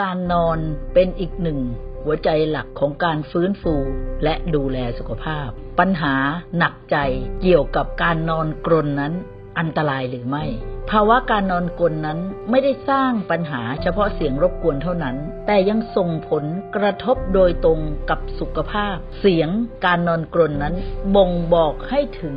การนอนเป็นอีกหนึ่ง หัวใจหลักของการฟื้นฟูและดูแลสุขภาพ ปัญหาหนักใจเกี่ยวกับการนอนกรนนั้น อันตรายหรือไม่ ภาวะการนอนกรนนั้นไม่ได้สร้างปัญหาเฉพาะเสียงรบกวนเท่านั้น แต่ยังส่งผลกระทบโดยตรงกับสุขภาพ เสียงการนอนกรนนั้น บ่งบอกให้ถึง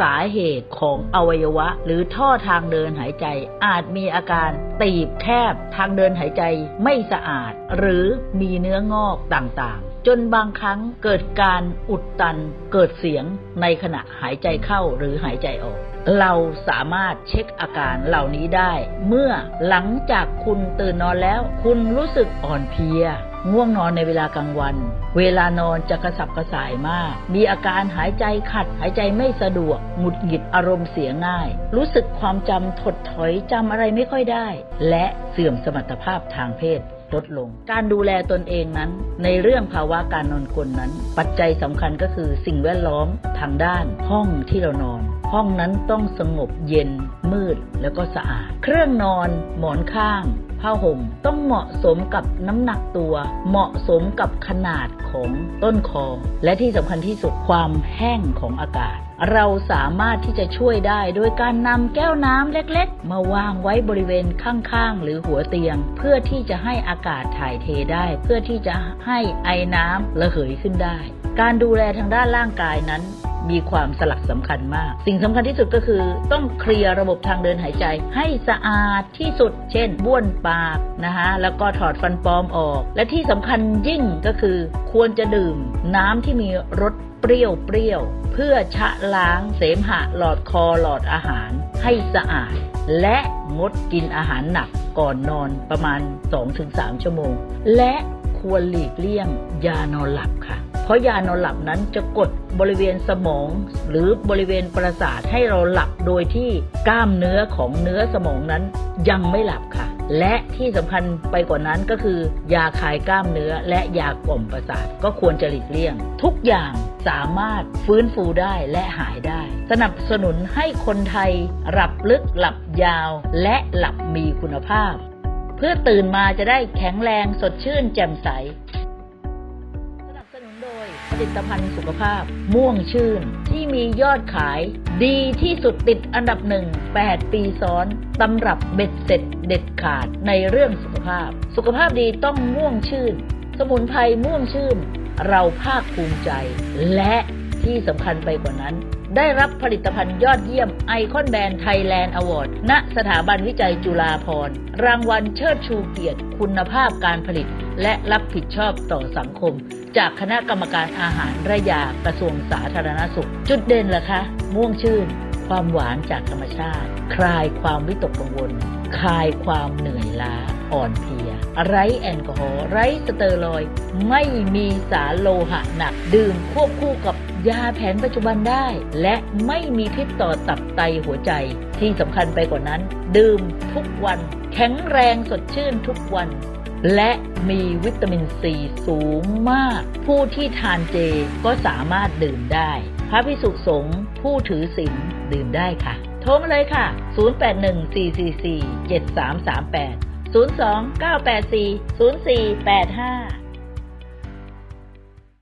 สาเหตุของอวัยวะ หรือท่อทางเดินหายใจ อาจมีอาการตีบแคบทางเดินหายใจไม่สะอาด หรือมีเนื้องอกต่างๆ จนบางครั้งเกิดการอุดตันเกิดเสียงในขณะหายใจเข้าหรือหายใจออก เราสามารถเช็คอาการเหล่านี้ได้ เมื่อหลังจากคุณตื่นนอนแล้ว คุณรู้สึกอ่อนเพลีย ง่วงนอนในเวลากลางวัน เวลานอนจะกระสับกระส่ายมาก มีอาการหายใจขัด หายใจไม่สะดวกหงุดหงิดอารมณ์เสียง่าย รู้สึกความจำถดถอยจำอะไรไม่ค่อยได้ และเสื่อมสมรรถภาพทางเพศ ลดลง การดูแลตนเองนั้น ในเรื่องภาวะการนอนกลนนั้น ปัจจัยสำคัญก็คือสิ่งแวดล้อมทางด้านห้องที่เรานอน ห้องนั้นต้องสงบเย็นมืดแล้วก็สะอาด เครื่องนอนหมอนข้าง ผ้าห่ม ต้องเหมาะสมกับน้ำหนักตัว เหมาะสมกับขนาดของต้นคอ และที่สำคัญที่สุดความแห้งของอากาศ เราสามารถที่จะช่วยได้โดยการนำแก้วน้ำเล็กๆ มาวางไว้บริเวณข้างๆ หรือหัวเตียง เพื่อที่จะให้อากาศถ่ายเทได้ เพื่อที่จะให้ไอน้ำระเหยขึ้นได้ การดูแลทางด้านร่างกายนั้น มีความสลักสำคัญมาก สิ่งสำคัญที่สุดก็คือ ต้องเคลียร์ระบบทางเดินหายใจ ให้สะอาดที่สุด เช่น บ้วนปากนะคะแล้วก็ถอดฟันปลอมออก และที่สำคัญยิ่งก็คือ ควรจะดื่มน้ำที่มีรสเปรี้ยวเปรี้ยวๆเพื่อชะล้างเสมหะหลอดคอหลอดอาหารให้สะอาด และงดกินอาหารหนักก่อนนอนประมาณ 2-3 ชั่วโมง และควรหลีกเลี่ยงยานอนหลับค่ะ ราะยานอนหลับนั้นจะกดบริเวณสมอง หรือบริเวณประสาทให้เราหลับโดยที่กล้ามเนื้อของเนื้อสมองนั้นยังไม่หลับค่ะ และที่สำคัญไปกว่านั้นก็คือ ยาคลายกล้ามเนื้อและยากล่อมประสาทก็ควรจะหลีกเลี่ยง ทุกอย่างสามารถฟื้นฟูได้และหายได้ สนับสนุนให้คนไทย หลับลึกหลับยาว และหลับมีคุณภาพ เพื่อตื่นมาจะได้แข็งแรงสดชื่นแจ่มใส ผลิตภัณฑ์สุขภาพ ม่วงชื่น ที่มียอดขาย ดีที่สุดติดอันดับหนึ่ง 8 ปีซ้อนตำรับเบ็ดเสร็จเด็ดขาดในเรื่องสุขภาพ สุขภาพดีต้องม่วงชื่น สมุนไพรม่วงชื่น เราภาคภูมิใจ และ ที่สำคัญไปกว่านั้น ได้รับผลิตภัณฑ์ยอดเยี่ยมไอคอนแบรนด์ไทยแลนด์อวอร์ดณสถาบันวิจัยจุฬาภรณ์ รางวัลเชิดชูเกียรติ คุณภาพการผลิต และรับผิดชอบต่อสังคม จากคณะกรรมการอาหารและยากระทรวงสาธารณสุข จุดเด่นล่ะคะ ม่วงชื่น ความหวานจากธรรมชาติ คลายความวิตกกังวล คลายความเหนื่อยล้าอ่อนเพลีย ไร้แอลกอฮอล์ไร้สเตอรอยไม่มีสารโลหะหนัก ดื่มควบคู่กับยาแผนปัจจุบันได้ และไม่มีพิษต่อตับไตหัวใจ ที่สำคัญไปกว่านั้น ดื่มทุกวัน แข็งแรงสดชื่นทุกวัน และมีวิตามินซีสูงมาก ผู้ที่ทานเจก็สามารถดื่มได้ พระพิสุสงฆ์ผู้ถือศีลดื่มได้ค่ะ โทรมาเลยค่ะ 0814447338 02 984 0485